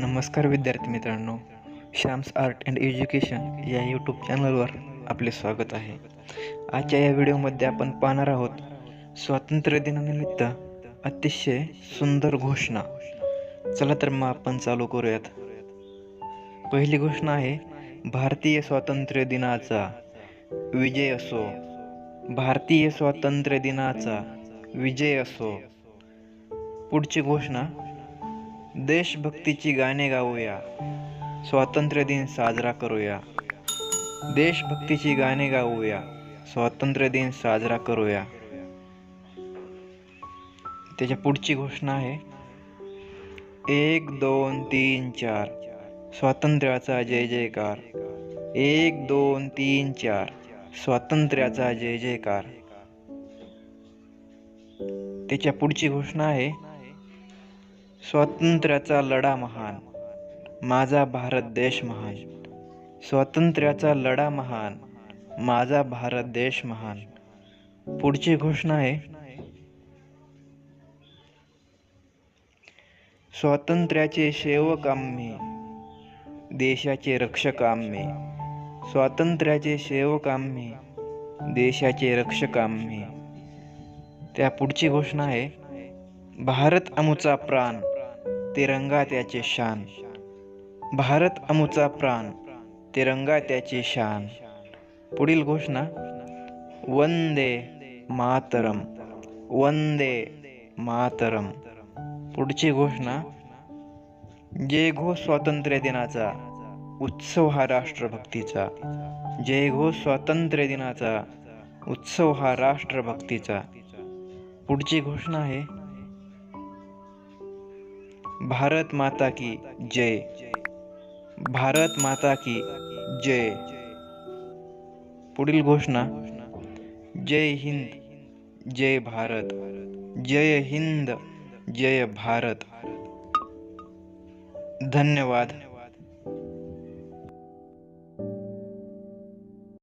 नमस्कार विद्यार्थी मित्रांनो श्याम्स आर्ट अँड एज्युकेशन या यूट्यूब चॅनलवर आपले स्वागत आहे. आजच्या या व्हिडिओमध्ये आपण पाहणार आहोत स्वातंत्र्य दिनानिमित्त अतिशय सुंदर घोषणा. चला तर मग आपण चालू करूयात. पहिली घोषणा आहे भारतीय स्वातंत्र्य दिनाचा विजय असो. भारतीय स्वातंत्र्य दिनाचा विजय असो. पुढची घोषणा देशभक्तीची गाणे गाऊया. स्वातंत्र्य दिन साजरा करूया. देशभक्तीची गाणे गाऊया. स्वातंत्र्य दिन साजरा करूया. त्याच्या पुढची घोषणा आहे. एक दोन तीन चार. स्वातंत्र्याचा जय जयकार. एक दोन तीन चार. स्वातंत्र्याचा जय जयकार. त्याच्या पुढची घोषणा आहे. स्वातंत्र्याचा लढा महान. माझा भारत देश महान. स्वातंत्र्याचा लढा महान. माझा भारत देश महान. पुढची घोषणा आहे. स्वातंत्र्याचे सेवक आम्ही. देशाचे रक्षक आम्ही. स्वातंत्र्याचे सेवक आम्ही. देशाचे रक्षक आम्ही. त्या पुढची घोषणा आहे. भारत अमुचा प्राण तिरंगा त्याचे शान. भारत अमुचा प्राण तिरंगा त्याची शान. पुढील घोषणा. वंदे मातरम वंदे मातरम. पुढची घोषणा. जय घोष स्वातंत्र्य दिनाचा उत्सव हा राष्ट्रभक्तीचा. जय घोष स्वातंत्र्य दिनाचा उत्सव हा राष्ट्रभक्तीचा. पुढची घोषणा आहे. भारत माता की जय। भारत माता की जय। पुढील घोषणा। जय हिंद, जय भारत। जय हिंद, जय भारत। धन्यवाद।